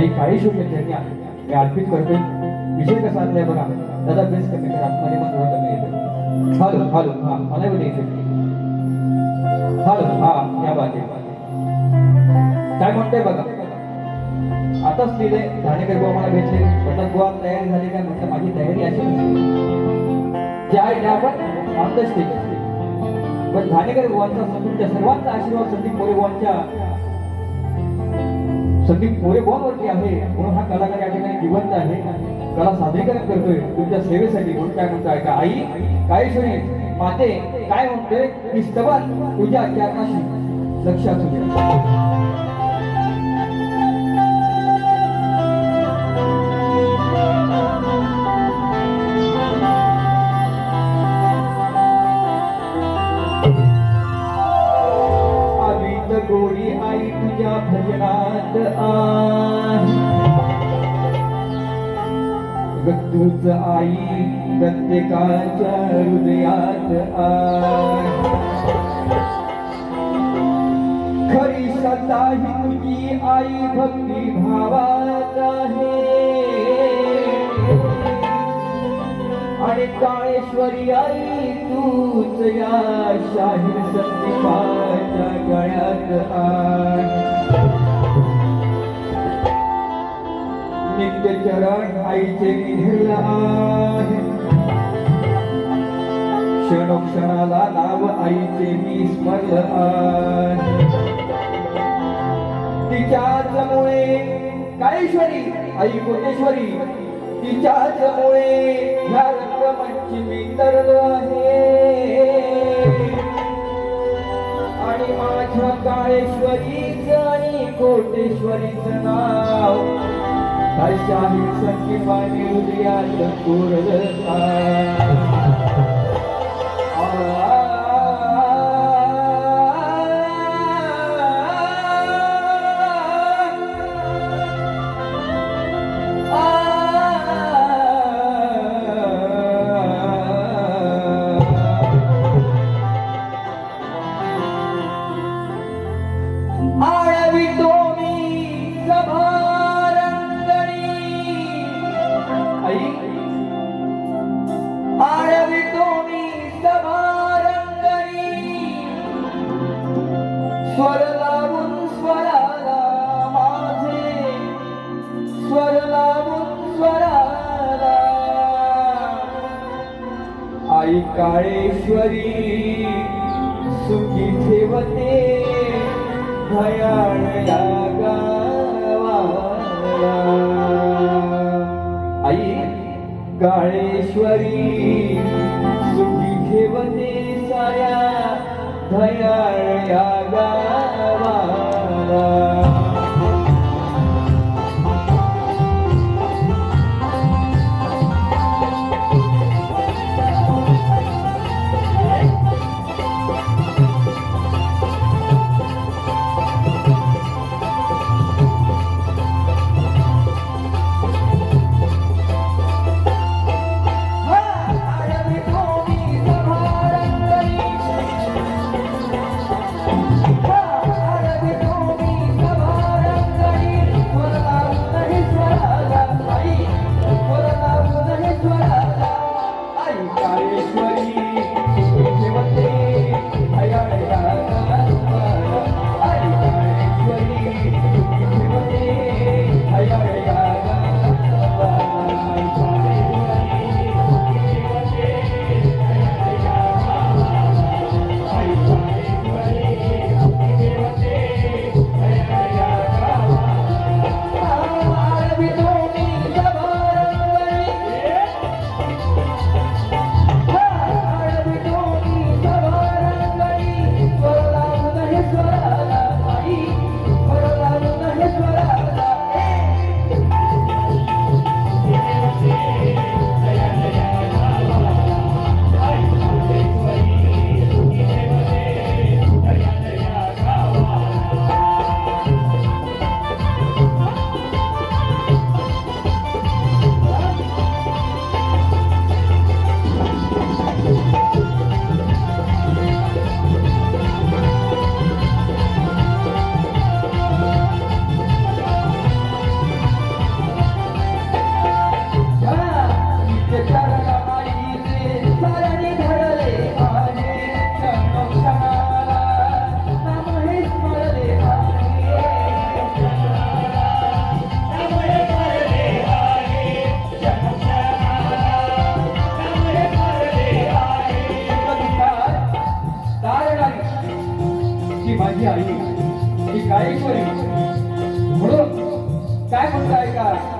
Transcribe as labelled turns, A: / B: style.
A: आई काळेश्वर यांनी त्यांनी मी अर्पित करतो विषय कसा आणलाय बघा. त्याचा बेस कमी करा. आतमध्ये पण थोडं कमी येतं हॅलो हॅलो हा मला येऊ द्यायचं हॅलो हा या बात काय म्हणताय बघा. आताच लिहिले ठाणेकर बुवा मला भेटले. म्हटलं बुवा तयारी झाली काय? म्हटलं माझी तयारी अशी नसते ज्या आहे त्या आपण ऑन द स्टेज पण ठाणेकर बुवांचा तुमच्या सर्वांचा आशीर्वाद संदीप मोरे बुवांच्या संदीप मोरे बॉलवरती आहे. म्हणून हा कलाकार या ठिकाणी जिवंत आहे. कला सादरीकरण करतोय. तुमच्या सेवेसाठी म्हणून काय म्हणतोय का आई काय काळेश्वरी माते काय म्हणतोय? की स्तवन तुझ्या चरणाशी लक्ष असू दे भजनात आहे आई प्रत्येकाच्या हृदयात आहे खरी सत्ता ही तुझी आई भक्ती भावात आहे। आणि काळेश्वरी आई तूच या शाहीर संदीपाच्या गळ्यात आहे। नित्य चरण आईचे निधील आहे क्षणोक्षणाला नाव आईचे मी स्मरल आहे. तिच्याच मुळे काळेश्वरी आई कोटेश्वरी तिच्याच मुळे ह्या रंगमंची मी तरलो आहे. आणि माझ्या काळेश्वरीच आणि कोटेश्वरीच नाव शाही संगीताने पाणी उद्या आळवितो आई काळेश्वरी सुखी ठेवते भयाण या गावाला. आई काळेश्वरी ही माझी आई. ही काळेश्वरी म्हणून काय म्हणताय का?